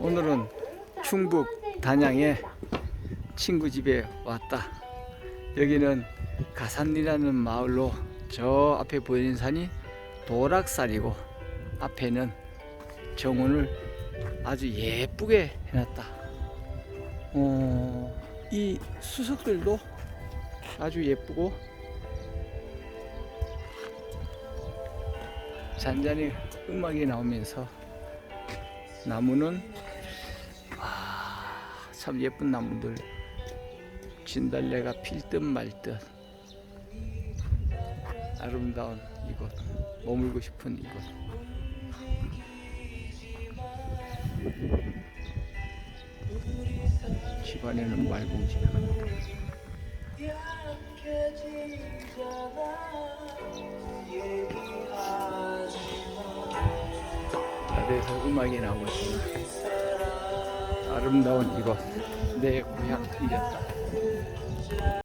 오늘은 충북 단양에 친구 집에 왔다. 여기는 가산리라는 마을로 저 앞에 보이는 산이 도락산이고 앞에는 정원을 아주 예쁘게 해놨다. 어, 이 수석들도 아주 예쁘고 잔잔히 음악이 나오면서 나무는 아, 참 예쁜 나무들. 진달래가 필 듯 말 듯. 아름다운 이곳 머물고 싶은 이곳. 집안에는 아 래에서 음악이 나오고 있구나 아름다운 이곳 내 고향 이겼다